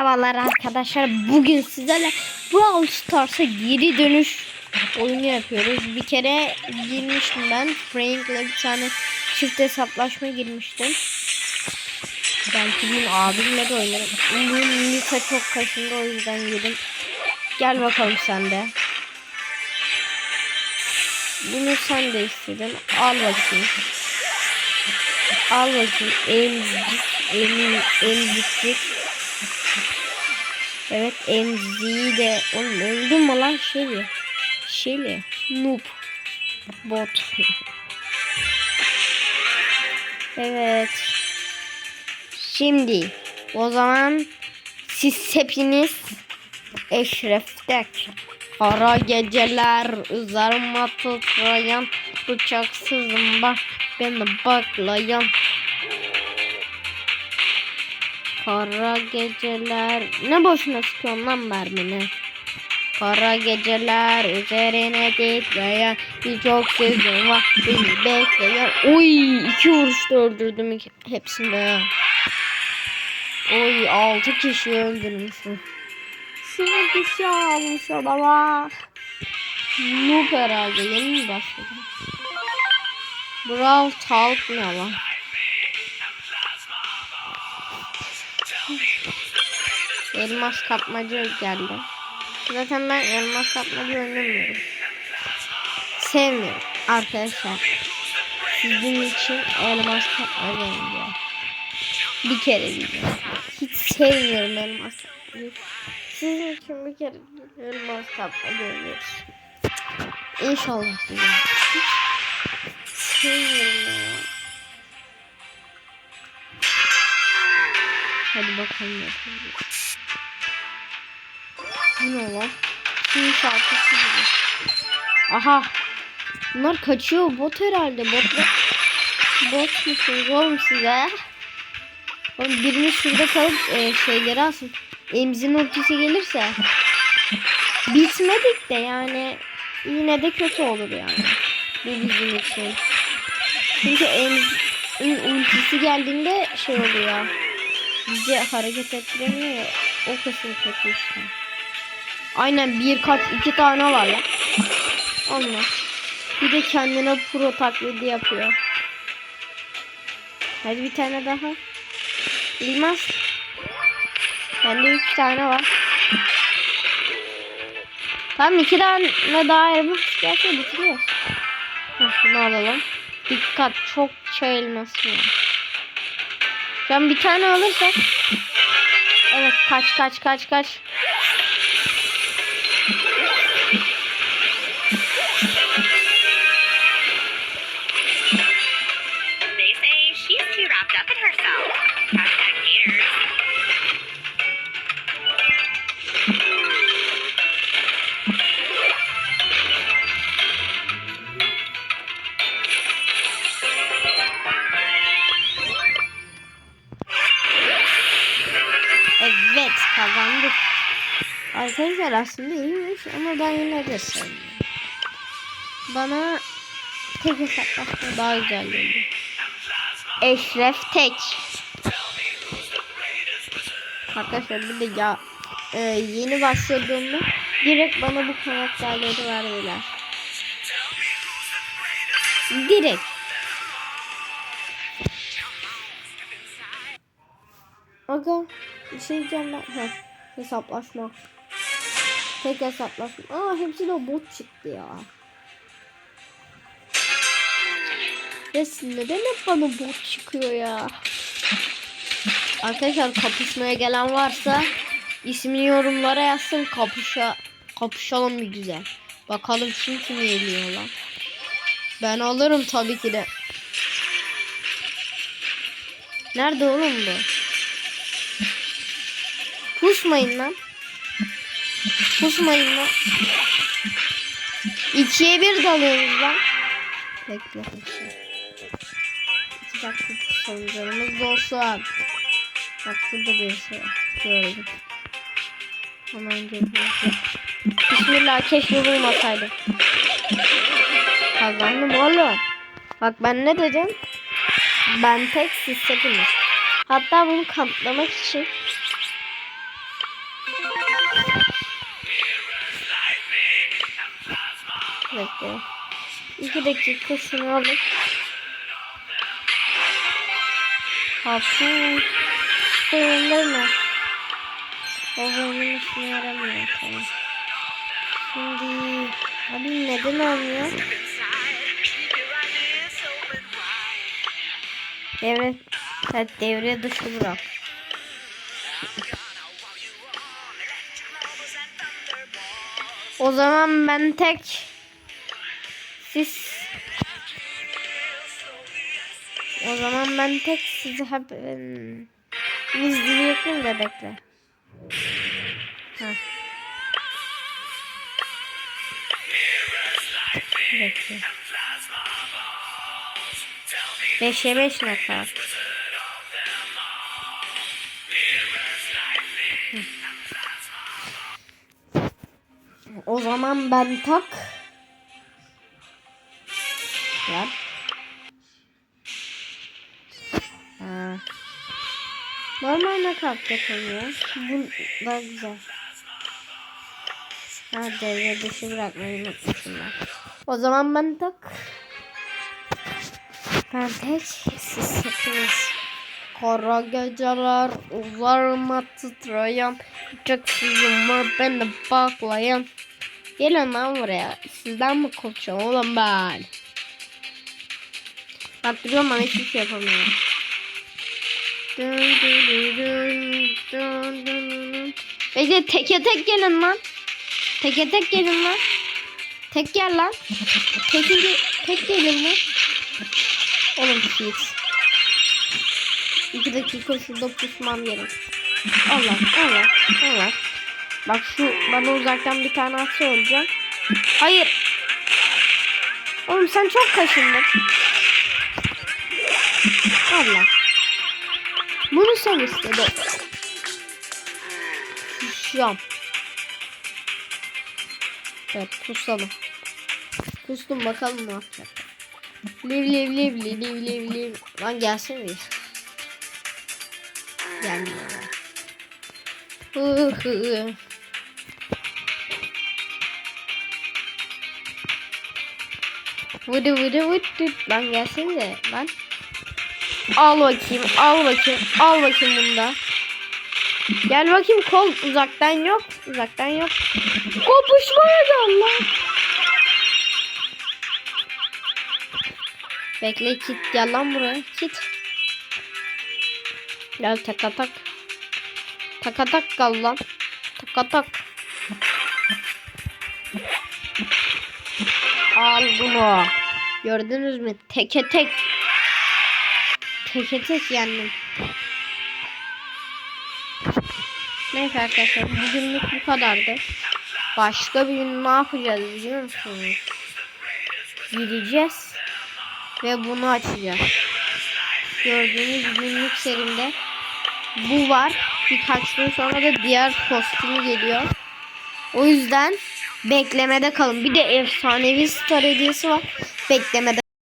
Merhabalar arkadaşlar. Bugün sizlerle Brawl Stars'a geri dönüş oyunu yapıyoruz. Bir kere girmiştim ben. Frank'le bir tane çift hesaplaşma girmiştim. Belki bugün abimle de oynarım. Bugün Nita çok kaşındı o yüzden girdim. Gel bakalım sen de. Bunu sen de istedin. Al bakayım. Al bakayım. Emzik. Em, emziklik. Evet Emzi'yi de oğlum öldüm mü lan Shelly? Shelly. Noob. Bot. evet. Şimdi o zaman siz hepiniz Eşref'tek Kara geceler üzerime titreyen Bıçaksızım bak beni baklayan Kara geceler. Ne boşuna sıkıyorsun lan mermini? Kara geceler üzerine titreyen Birçok sözüm var. Beni bekleyen. Oy iki vuruşta öldürdüm hepsini ya. Oy altı kişi öldürmüşüm. Şimdi kişi almış adama Noob herhalde yeni mi başladı? Brawl Talk ne lan Elmas kapmaca geldi. Zaten ben elmas kapmaca oynamıyorum. Sevmiyorum arkadaşlar. Sizin için elmas kapmaca oynayacağım. Bir kere diyeceğim. Hiç sevmiyorum elmas. Sizin için bir kere elmas kapmaca oynuyoruz. İnşallah diyeceğim. Sevmiyorum. Hadi bakalım yapalım. Bu ne lan? Şimdi şarkısı gibi. Aha. Bunlar kaçıyor. Bot herhalde. Bot Bot musunuz oğlum size? Oğlum birini şurada kalıp e, şeyleri alsın. Emzin ultisi gelirse. Bitmedik de yani. Yine de kötü olur yani. Bu bizim için. Çünkü Emzin ultisi geldiğinde şey oluyor. Bizi hareket ettiremiyor. O kısım kötü işte. Aynen bir kaç iki tane var ya. Allah. Bir de kendine pro taklidi yapıyor. Hadi bir tane daha. Bilmez. Bende üç tane var. Tamam iki tane daha elmas gelse bitiriyoruz. Heh, alalım. Dikkat çok şey elması var. Şu an bir tane alırsak. Evet kaç kaç kaç kaç. Kazandık. Arkadaşlar aslında iyiymiş ama ben yine de sevmiyorum. Bana tek hesaplaşma daha güzel geliyor. Eşref tek. Arkadaşlar bir de ya e, yeni başladığımda direkt bana bu karakterleri verdiler. Direkt. Aga bir şey diyeceğim ben. Heh, hesaplaşma. Tek hesaplaşma. Aa hepsi de bot çıktı ya. Ya neden hep bana bot çıkıyor ya? Arkadaşlar kapışmaya gelen varsa ismini yorumlara yazsın kapışa kapışalım bir güzel. Bakalım kim kimi yeniyor lan. Ben alırım tabii ki de. Nerede oğlum bu? Pusmayın lan. Pusmayın lan. İkiye bir dalıyoruz lan. Bekle. İki dakika sonlarımız olsun. Bak burada bir şey. Gördüm. Hemen geliyorum. Bismillah keşke vurmasaydım. Kazandım oğlum. Bak ben ne dedim? Ben tek siz. Hatta bunu kanıtlamak için Bekle. İki dakika şunu alıp. Hafif. Koyunlar mı? O benim işine yaramıyor. Tamam. Şimdi abi neden olmuyor? Devre evet, devre dışı bırak. O zaman ben tek siz o zaman ben tek sizi hep ım, izleyecektim de bekle. Ha. Bekle. Beşe beş ne kadar? O zaman ben tak. Lan. Ha. Normal nakavt yapılıyor. Bu daha güzel. Ha devre dışı bırakmayı unutmuşum ben. O zaman ben tak. Ben tek siz hepiniz. Kara geceler uzarıma titreyen Bıçaksızım var beni baklayan Gelin lan buraya Sizden mi korkacağım oğlum ben Bak duruyorum ama hiçbir şey yapamıyorum. Bekle teke tek gelin lan Teke tek gelin lan Tek gel lan Tek, tek gelin lan Oğlum shit İki dakika şurada pusmam gerek. Allah Allah Allah. Bak şu bana uzaktan bir tane atsa olacak. Hayır. Oğlum sen çok kaşındın. Allah. Bunu sen istedin. Pusacağım. Evet pusalım. Pustum bakalım ne yapacak. Liv liv liv liv liv liv liv. Lan gelsene bir. Gelmiyor. Hı hı. Vıdı vıdı vıdı. Lan gelsene lan. Al bakayım, al bakayım, al bakayım bunda. Gel bakayım kol uzaktan yok, uzaktan yok. Kopuşmaya gel lan. Bekle kit gel lan buraya kit. Gel tak tak. Tak tak kal lan. Tak tak. Al bunu. Gördünüz mü? Teke tek. Teke tek yendim. Neyse arkadaşlar bugünlük bu kadardı. Başka bir gün ne yapacağız biliyor musunuz? Gideceğiz ve bunu açacağız. Gördüğünüz günlük serimde bu var. Birkaç gün sonra da diğer kostümü geliyor. O yüzden beklemede kalın. Bir de efsanevi star hediyesi var. Beklemede